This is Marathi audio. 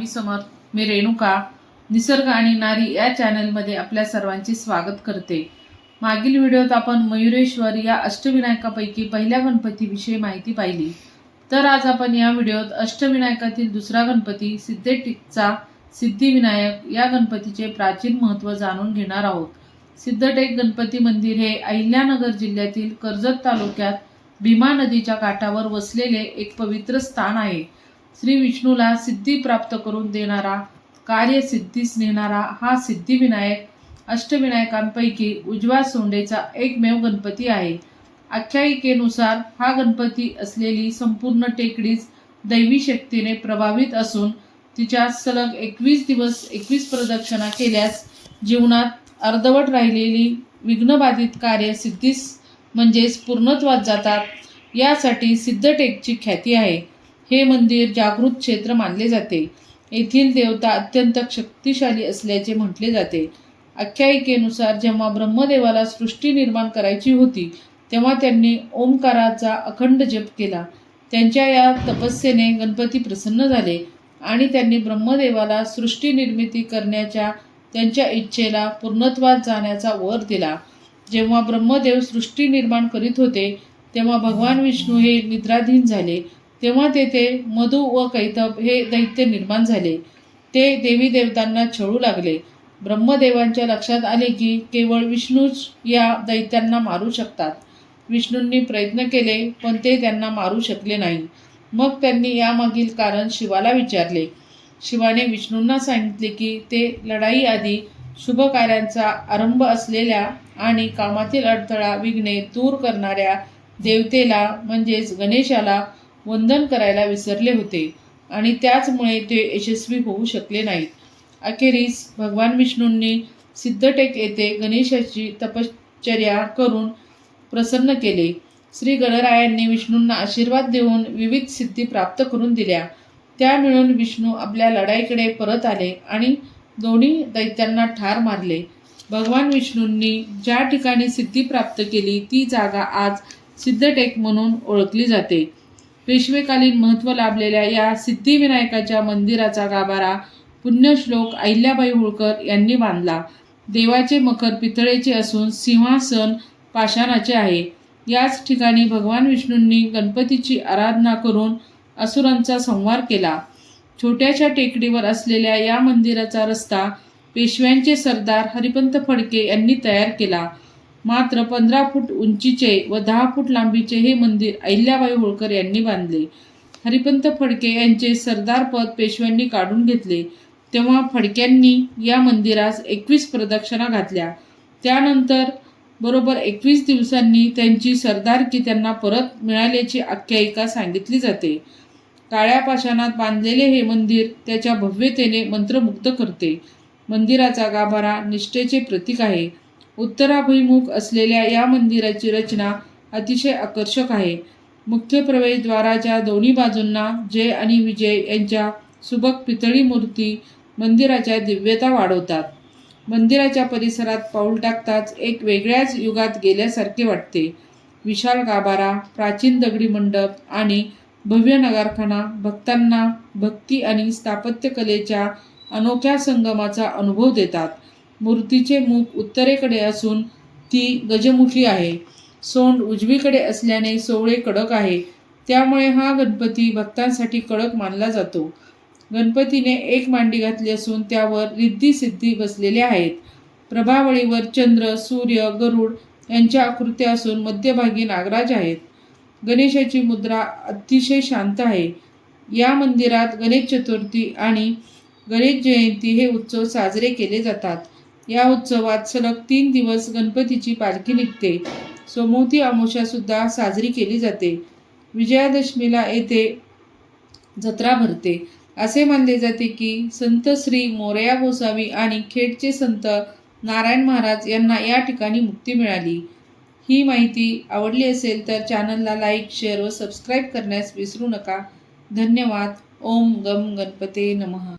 मी समर्थ मी रेणुका. निसर्ग आणि नारी या चॅनलमध्ये आपल्या सर्वांचे स्वागत करते. मागील व्हिडिओत आपण मयुरेश्वर या अष्टविनायकापैकी पहिल्या गणपतीविषयी माहिती पाहिली. तर आज आपण या व्हिडिओत अष्टविनायकातील दुसरा गणपती सिद्धेटेकचा सिद्धिविनायक या गणपतीचे प्राचीन महत्त्व जाणून घेणार आहोत. सिद्धटेक गणपती मंदिर हे अहिल्यानगर जिल्ह्यातील कर्जत तालुक्यात भीमा नदीच्या काठावर वसलेले एक पवित्र स्थान आहे. श्री विष्णूला सिद्धी प्राप्त करून देणारा कार्यसिद्धीस नेणारा हा सिद्धिविनायक अष्टविनायकांपैकी उजवा सोंडेचा एकमेव गणपती आहे. आख्यायिकेनुसार हा गणपती असलेली संपूर्ण टेकडीच दैवी शक्तीने प्रभावित असून तिच्या सलग एकवीस दिवस एकवीस प्रदक्षिणा केल्यास जीवनात अर्धवट राहिलेली विघ्नबाधित कार्य सिद्धीस म्हणजेच पूर्णत्वात जातात यासाठी सिद्धटेकची ख्याती आहे. हे मंदिर जागृत क्षेत्र मानले जाते. येथील देवता अत्यंत शक्तिशाली असल्याचे म्हटले जाते. आख्यायिकेनुसार जेव्हा ब्रह्मदेवाला सृष्टी निर्माण करायची होती तेव्हा त्यांनी ओंकाराचा अखंड जप केला. त्यांच्या या तपस्येने गणपती प्रसन्न झाले आणि त्यांनी ब्रह्मदेवाला सृष्टी निर्मिती करण्याच्या त्यांच्या इच्छेला पूर्णत्वात जाण्याचा वर दिला. जेव्हा ब्रह्मदेव सृष्टी निर्माण करीत होते तेव्हा भगवान विष्णू हे निद्राधीन झाले. तेव्हा तेथे मधु व कैतब हे दैत्य निर्माण झाले. ते देवी देवतांना छळू लागले. ब्रह्मदेवांच्या लक्षात आले की केवळ विष्णूच या दैत्यांना मारू शकतात. विष्णूंनी प्रयत्न केले पण ते त्यांना मारू शकले नाही. मग त्यांनी यामागील कारण शिवाला विचारले. शिवाने विष्णूंना सांगितले की ते लढाईआधी शुभ कार्यांचा आरंभ असलेल्या आणि कामातील अडथळा विघ्ने दूर करणाऱ्या देवतेला म्हणजेच गणेशाला वंदन करायला विसरले होते आणि त्याचमुळे ते यशस्वी होऊ शकले नाहीत. अखेरीस भगवान विष्णूंनी सिद्धटेक येथे गणेशाची तपश्चर्या करून प्रसन्न केले. श्री गणरायांनी विष्णूंना आशीर्वाद देऊन विविध सिद्धी प्राप्त करून दिल्या. त्या मिळून विष्णू आपल्या लढाईकडे परत आले आणि दोन्ही दैत्यांना ठार मारले. भगवान विष्णूंनी ज्या ठिकाणी सिद्धी प्राप्त केली ती जागा आज सिद्धटेक म्हणून ओळखली जाते. पेशवेकालीन महत्त्व लाभलेल्या या सिद्धिविनायकाच्या मंदिराचा गाभारा पुण्यश्लोक अहिल्याबाई होळकर यांनी बांधला. देवाचे मखर पितळेचे असून सिंहासन पाषाणाचे आहे. याच ठिकाणी भगवान विष्णूंनी गणपतीची आराधना करून असुरांचा संहार केला. छोट्याशा टेकडीवर असलेल्या या मंदिराचा रस्ता पेशव्यांचे सरदार हरिपंत फडके यांनी तयार केला. मात्र पंधरा फूट उंचीचे व दहा फूट लांबीचे हे मंदिर अहिल्याबाई होळकर यांनी बांधले. हरिपंत फडके यांचे सरदारपद पेशव्यांनी काढून घेतले. तेव्हा फडक्यांनी या मंदिरास एकवीस प्रदक्षिणा घातल्या. त्यानंतर बरोबर एकवीस दिवसांनी त्यांची सरदारकी त्यांना परत मिळाल्याची आख्यायिका सांगितली जाते. काळ्या पाषाणात बांधलेले हे मंदिर त्याच्या भव्यतेने मंत्रमुग्ध करते. मंदिराचा गाभारा निष्ठेचे प्रतीक आहे. उत्तराभिमुख असलेल्या या मंदिराची रचना अतिशय आकर्षक आहे. मुख्य प्रवेशद्वाराच्या दोन्ही बाजूंना जय आणि विजय यांच्या सुबक पितळी मूर्ती मंदिराच्या दिव्यता वाढवतात. मंदिराच्या परिसरात पाऊल टाकताच एक वेगळ्याच युगात गेल्यासारखे वाटते. विशाल गाभारा प्राचीन दगडी मंडप आणि भव्य नगारखाना भक्तांना भक्ती आणि स्थापत्यकलेच्या अनोख्या संगमाचा अनुभव देतात. मूर्तीचे मुख उत्तरेकडे असून ती गजमुखी आहे. सोंड उजवीकडे असल्याने सोवळे कडक आहे. त्यामुळे हा गणपती भक्तांसाठी कडक मानला जातो. गणपतीने एक मांडी घातली असून त्यावर रिद्धी सिद्धी बसलेल्या आहेत. प्रभावळीवर चंद्र सूर्य गरुड यांच्या आकृत्या असून मध्यभागी नागराज आहेत. गणेशाची मुद्रा अतिशय शांत आहे. या मंदिरात गणेश चतुर्थी आणि गणेश जयंती हे उत्सव साजरे केले जातात. या उत्सवात सलग तीन दिवस गणपतीची पालखी निघते. सोमवती अमावस्यासुद्धा साजरी केली जाते. विजयादशमीला येथे जत्रा भरते. असे मानले जाते की संत श्री मोरया गोसावी आणि खेडचे संत नारायण महाराज यांना या ठिकाणी मुक्ती मिळाली. ही माहिती आवडली असेल तर चॅनलला लाईक शेअर व सबस्क्राईब करण्यास विसरू नका. धन्यवाद. ओम गम गणपते नमः.